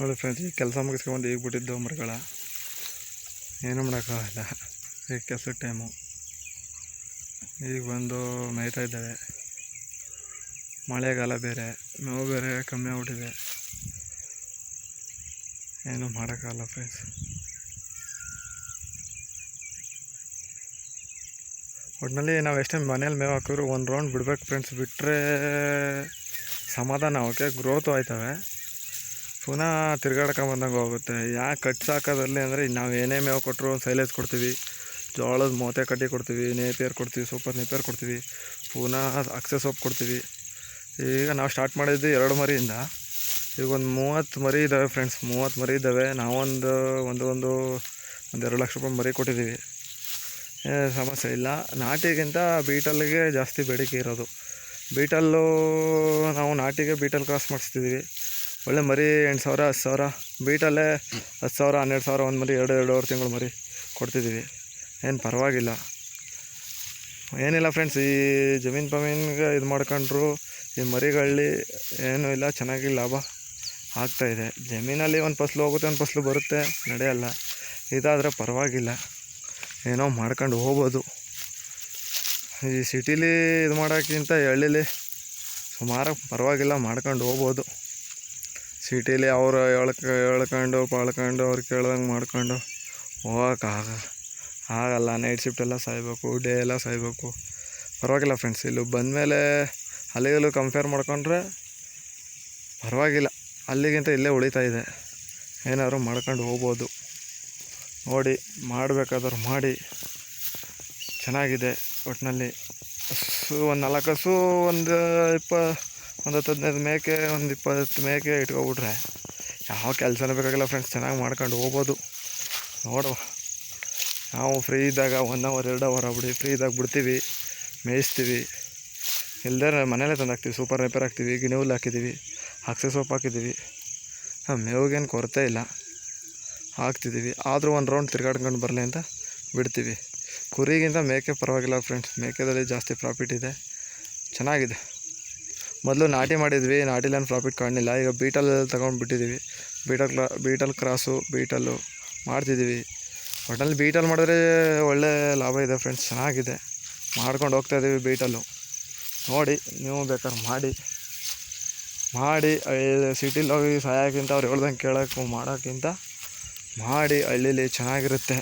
ನೋಡಿ ಫ್ರೆಂಡ್ಸ್ ಈ ಕೆಲಸ ಮುಗಿಸ್ಕೊಂಡು ಈಗ ಬಿಟ್ಟಿದ್ದು ಮರಗಳ. ಏನು ಮಾಡೋಕ್ಕಾಗಲ್ಲ. ಈಗ ಕೆಲಸದ ಟೈಮು ಈಗ ಬಂದು ಮೇಯ್ತಾ ಇದ್ದಾವೆ. ಮಳೆಗಾಲ ಬೇರೆ, ನೋವು ಬೇರೆ ಕಮ್ಮಿ ಆಗ್ಬಿಟ್ಟಿದೆ. ಏನು ಮಾಡೋಕ್ಕಾಗಲ್ಲ ಫ್ರೆಂಡ್ಸ್ ಒಟ್ಟಿನಲ್ಲಿ ನಾವು ಎಷ್ಟೇ ಮನೇಲಿ ಮೇವು ಹಾಕಿದ್ರು, ಒಂದು ರೌಂಡ್ ಬಿಡ್ಬೇಕು ಫ್ರೆಂಡ್ಸ್ ಬಿಟ್ಟರೆ ಸಮಾಧಾನ ಓಕೆ ಗ್ರೋತು ಆಯ್ತವೆ. ಪುನಃ ತಿರ್ಗಾಡ್ಕೊ ಬಂದಂಗೆ ಹೋಗುತ್ತೆ. ಯಾಕೆ ಕಟ್ಸ್ ಹಾಕೋದ್ರಲ್ಲಿ ಅಂದರೆ ನಾವು ಏನೇ ಮೇವು ಕೊಟ್ಟರು ಸೈಲೇಜ್ ಕೊಡ್ತೀವಿ. ಜೋಳದ ಮೋತೆ ಕಡ್ಡಿ ಕೊಡ್ತೀವಿ ನೇಪಿಯರ್ ಕೊಡ್ತೀವಿ, ಸೂಪರ್ ನೇಪಿಯರ್ ಕೊಡ್ತೀವಿ. ಪುನಃ ಅಕ್ಸೆ ಸೊಪ್ಪು ಕೊಡ್ತೀವಿ. ಈಗ ನಾವು ಸ್ಟಾರ್ಟ್ ಮಾಡಿದ್ದು ಎರಡು ಮರಿಯಿಂದ. ಈಗ ಒಂದು ಮೂವತ್ತು ಮರಿ ಇದ್ದಾವೆ ಫ್ರೆಂಡ್ಸ್ ಮೂವತ್ತು ಮರಿ ಇದ್ದಾವೆ ನಾವೊಂದು, ಒಂದು ಒಂದು ಒಂದು ಎರಡು ಲಕ್ಷ ರೂಪಾಯಿ ಮರಿ ಕೊಟ್ಟಿದ್ದೀವಿ ಸಮಸ್ಯೆ ಇಲ್ಲ. ನಾಟಿಗಿಂತ ಬೀಟಲ್ಗೆ ಜಾಸ್ತಿ ಬೇಡಿಕೆ ಇರೋದು. ಬೀಟಲ್ಲು ನಾವು ನಾಟಿಗೆ ಬೀಟಲ್ ಕ್ರಾಸ್ ಮಾಡಿಸ್ತಿದ್ದೀವಿ ಒಳ್ಳೆ ಮರಿ, ಎಂಟು ಸಾವಿರ, ಹತ್ತು ಸಾವಿರ. ಬೀಟಲ್ಲೇ ಹತ್ತು ಸಾವಿರ, ಹನ್ನೆರಡು ಸಾವಿರ, ಒಂದು ಮರಿ, ಎರಡು, ಎರಡೂವರೆ ತಿಂಗಳು ಮರಿ ಕೊಡ್ತಿದ್ದೀವಿ ಏನು ಪರವಾಗಿಲ್ಲ. ಏನಿಲ್ಲ ಫ್ರೆಂಡ್ಸ್ ಈ ಜಮೀನು ಪಮೀನ್ಗೆ ಇದು ಮಾಡ್ಕೊಂಡ್ರು, ಈ ಮರಿಗಳಲ್ಲಿ ಏನೂ ಇಲ್ಲ, ಚೆನ್ನಾಗಿ ಲಾಭ ಆಗ್ತಾಯಿದೆ ಜಮೀನಲ್ಲಿ ಒಂದು ಫಸ್ಲು ಹೋಗುತ್ತೆ, ಒಂದು ಫಸ್ಲು ಬರುತ್ತೆ, ನಡೆಯಲ್ಲ. ಇದಾದರೆ ಪರವಾಗಿಲ್ಲ. ಏನೋ ಮಾಡ್ಕೊಂಡು ಹೋಗ್ಬೋದು. ಈ ಸಿಟೀಲಿ ಇದು ಮಾಡೋಕ್ಕಿಂತ ಹಳ್ಳಿಲಿ ಸುಮಾರು ಪರವಾಗಿಲ್ಲ, ಮಾಡ್ಕೊಂಡು ಹೋಗ್ಬೋದು. ಸಿಟೀಲಿ ಅವರು ಹೇಳ್ಕ ಹೇಳ್ಕೊಂಡು ಪಾಳ್ಕೊಂಡು, ಅವ್ರು ಕೇಳ್ದಂಗೆ ಮಾಡ್ಕೊಂಡು ಹೋಗೋಕ್ಕಾಗ ಆಗಲ್ಲ. ನೈಟ್ ಶಿಫ್ಟ್ ಎಲ್ಲ ಸಾಯ್ಬೇಕು ಡೇ ಎಲ್ಲ ಸಾಯ್ಬೇಕು. ಪರವಾಗಿಲ್ಲ ಫ್ರೆಂಡ್ಸ್ ಇಲ್ಲಿ ಬಂದಮೇಲೆ ಅಲ್ಲಿಗಲ್ಲೂ ಕಂಪೇರ್ ಮಾಡ್ಕೊಂಡ್ರೆ ಪರವಾಗಿಲ್ಲ. ಅಲ್ಲಿಗಿಂತ ಇಲ್ಲೇ ಉಳಿತಾ ಇದೆ. ಏನಾದರೂ ಮಾಡ್ಕೊಂಡು ಹೋಗ್ಬೋದು. ನೋಡಿ, ಮಾಡಬೇಕಾದ್ರೂ ಮಾಡಿ. ಚೆನ್ನಾಗಿದೆ ಒಟ್ಟಿನಲ್ಲಿ ಹಸು ಒಂದು ನಾಲ್ಕು ಹಸು ಒಂದು ಇಪ್ಪ ಒಂದು ಹತ್ತು ಹದಿನೈದು ಮೇಕೆ, ಒಂದು ಇಪ್ಪತ್ತು ಮೇಕೆ ಇಟ್ಕೊಬಿಟ್ರೆ ಯಾವ ಕೆಲಸನೂ ಬೇಕಾಗಿಲ್ಲ ಫ್ರೆಂಡ್ಸ್ ಚೆನ್ನಾಗಿ ಮಾಡ್ಕೊಂಡು ಹೋಗ್ಬೋದು. ನೋಡುವ. ನಾವು ಫ್ರೀ ಇದ್ದಾಗ ಒನ್ ಅವರ್ ಎರಡು ಅವರ್ ಆಗ್ಬಿಡಿ ಫ್ರೀ ಇದ್ದಾಗ ಬಿಡ್ತೀವಿ, ಮೇಯಿಸ್ತೀವಿ. ಇಲ್ಲದೇ ಮನೇಲೇ ತಂದು ಹಾಕ್ತೀವಿ ಸೂಪರ್ ರೇಪರ್ ಹಾಕ್ತೀವಿ ಗಿಣಿ ಹುಲ್ಲು ಹಾಕಿದ್ದೀವಿ ಹಕ್ಸೆ ಸೊಪ್ಪು ಹಾಕಿದ್ದೀವಿ. ಹಾಂ ಮೇವಿಗೇನು ಕೊರತೆ ಇಲ್ಲ. ಹಾಕ್ತಿದ್ದೀವಿ. ಆದರೂ ಒಂದು ರೌಂಡ್ ತಿರ್ಗಾಡ್ಕೊಂಡು ಬರಲಿ ಅಂತ ಬಿಡ್ತೀವಿ. ಕುರಿಗಿಂತ ಮೇಕೆ ಪರವಾಗಿಲ್ಲ ಫ್ರೆಂಡ್ಸ್ ಮೇಕೆದಲ್ಲಿ ಜಾಸ್ತಿ ಪ್ರಾಫಿಟ್ ಇದೆ. ಚೆನ್ನಾಗಿದೆ. ಮೊದಲು ನಾಟಿ ಮಾಡಿದ್ವಿ ನಾಟಿಲೇನು ಪ್ರಾಫಿಟ್ ಕಾಣಲಿಲ್ಲ. ಈಗ ಬೀಟಲ್ ತಗೊಂಡು ಬಿಟ್ಟಿದ್ದೀವಿ ಬೀಟಲ್ ಕ್ರಾ ಬೀಟಲ್ ಕ್ರಾಸು ಬೀಟಲ್ಲು ಮಾಡ್ತಿದ್ದೀವಿ ಒಟ್ಟಲ್ಲಿ ಬೀಟಲ್ ಮಾಡಿದ್ರೆ ಒಳ್ಳೆ ಲಾಭ ಇದೆ ಫ್ರೆಂಡ್ಸ್ ಚೆನ್ನಾಗಿದೆ. ಮಾಡ್ಕೊಂಡು ಹೋಗ್ತಾ ಇದ್ದೀವಿ ಬೀಟಲ್ಲು ನೋಡಿ, ನೀವು ಬೇಕಾದ್ರೆ ಮಾಡಿ. ಮಾಡಿ ಸಿಟಿಲಿ ಹೋಗಿ ಸಾಯೋಕ್ಕಿಂತ ಅವ್ರು ಹೇಳ್ದಂಗೆ ಕೇಳೋಕ್ಕೂ ಮಾಡೋಕ್ಕಿಂತ ಮಾಡಿ. ಹಳ್ಳೀಲಿ ಚೆನ್ನಾಗಿರುತ್ತೆ.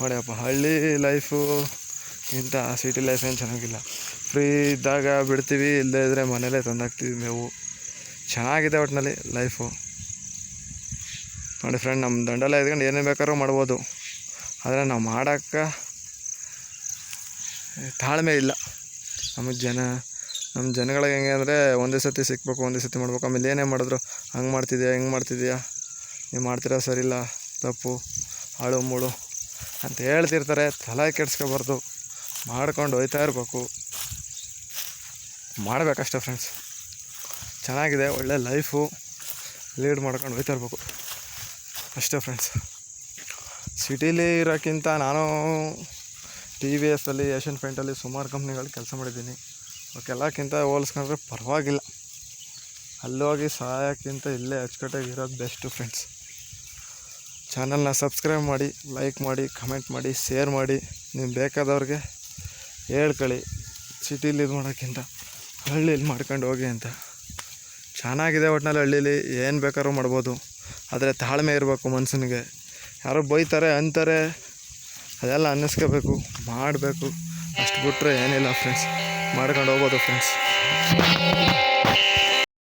ನೋಡಿ ಅಪ್ಪ ಹಳ್ಳಿ ಲೈಫು ಇಂಥ ಸಿಟಿ ಲೈಫ್ ಏನು ಚೆನ್ನಾಗಿಲ್ಲ. ಫ್ರೀ ಇದ್ದಾಗ ಬಿಡ್ತೀವಿ, ಇಲ್ಲದೇ ಇದ್ದರೆ ಮನೇಲೇ ತಂದಾಕ್ತೀವಿ ಮೇವು. ಚೆನ್ನಾಗಿದೆ ಒಟ್ಟಿನಲ್ಲಿ ಲೈಫು ನೋಡಿ ಫ್ರೆಂಡ್ ನಮ್ಮ ದಂಡೆಲ್ಲ ಇದ್ಕೊಂಡು ಏನೇ ಬೇಕಾದ್ರೂ ಮಾಡ್ಬೋದು. ಆದರೆ ನಾವು ಮಾಡೋಕ್ಕೆ ತಾಳ್ಮೆ ಇಲ್ಲ. ನಮಗೆ ಜನ ನಮ್ಮ ಜನಗಳಿಗೆ ಹೆಂಗೆ ಅಂದರೆ ಒಂದೇ ಸತಿ ಸಿಕ್ಬೇಕು, ಒಂದೇ ಸತಿ ಮಾಡ್ಬೇಕು. ಆಮೇಲೆ ಏನೇ ಮಾಡಿದ್ರು ಹಂಗೆ ಮಾಡ್ತಿದ್ಯಾ, ಹೆಂಗೆ ಮಾಡ್ತಿದ್ಯಾ? ನೀವು ಮಾಡ್ತೀರಾ ಸರಿಯಿಲ್ಲ, ತಪ್ಪು, ಹಾಳು, ಮೂಳು ಅಂತ ಹೇಳ್ತಿರ್ತಾರೆ, ತಲೆ ಕೆಡ್ಸ್ಕೊಬಾರ್ದು. ಮಾಡ್ಕೊಂಡು ಹೋಯ್ತಾ ಇರಬೇಕು. ಮಾಡಬೇಕಷ್ಟೆ ಫ್ರೆಂಡ್ಸ್ ಚೆನ್ನಾಗಿದೆ, ಒಳ್ಳೆ ಲೈಫು ಲೀಡ್ ಮಾಡ್ಕೊಂಡು ಹೋಗ್ತಾ ಇರಬೇಕು. ಅಷ್ಟೇ ಫ್ರೆಂಡ್ಸ್ ಸಿಟೀಲಿ ಇರೋಕ್ಕಿಂತ ನಾನು ಟಿ ವಿ ಎಸ್ಸಲ್ಲಿ ಏಷ್ಯನ್ ಪೇಂಟಲ್ಲಿ ಸುಮಾರು ಕಂಪ್ನಿಗಳು ಕೆಲಸ ಮಾಡಿದ್ದೀನಿ. ಅವಕ್ಕೆಲ್ಲಕ್ಕಿಂತ ಹೋಲಿಸ್ಕೊಂಡ್ರೆ ಪರವಾಗಿಲ್ಲ. ಅಲ್ಲೋಗಿ ಸಹಾಯಕ್ಕಿಂತ ಇಲ್ಲೇ ಅಚ್ಚುಕಟ್ಟಾಗಿ ಇರೋದು ಬೆಸ್ಟು ಫ್ರೆಂಡ್ಸ್ ಚಾನಲ್ನ ಸಬ್ಸ್ಕ್ರೈಬ್ ಮಾಡಿ ಲೈಕ್ ಮಾಡಿ ಕಮೆಂಟ್ ಮಾಡಿ ಶೇರ್ ಮಾಡಿ. ನೀವು ಬೇಕಾದವ್ರಿಗೆ ಹೇಳ್ಕೊಳ್ಳಿ. ಸಿಟೀಲಿ ಇದು ಮಾಡೋಕ್ಕಿಂತ. ಹಳ್ಳೀಲಿ ಮಾಡ್ಕೊಂಡು ಹೋಗಿ ಅಂತ. ಚೆನ್ನಾಗಿದೆ ಒಟ್ಟಿನಲ್ಲಿ ಹಳ್ಳೀಲಿ, ಏನು ಬೇಕಾದ್ರೂ ಮಾಡ್ಬೋದು. ಆದರೆ ತಾಳ್ಮೆ ಇರಬೇಕು ಮನುಷ್ಯನಿಗೆ ಯಾರೋ ಬೈತಾರೆ, ಅಂತಾರೆ, ಅದೆಲ್ಲ ಅನ್ನಿಸ್ಕೋಬೇಕು, ಮಾಡಬೇಕು. ಅಷ್ಟು ಬಿಟ್ಟರೆ ಏನಿಲ್ಲ ಫ್ರೆಂಡ್ಸ್ ಮಾಡ್ಕೊಂಡು ಹೋಗ್ಬೋದು ಫ್ರೆಂಡ್ಸ್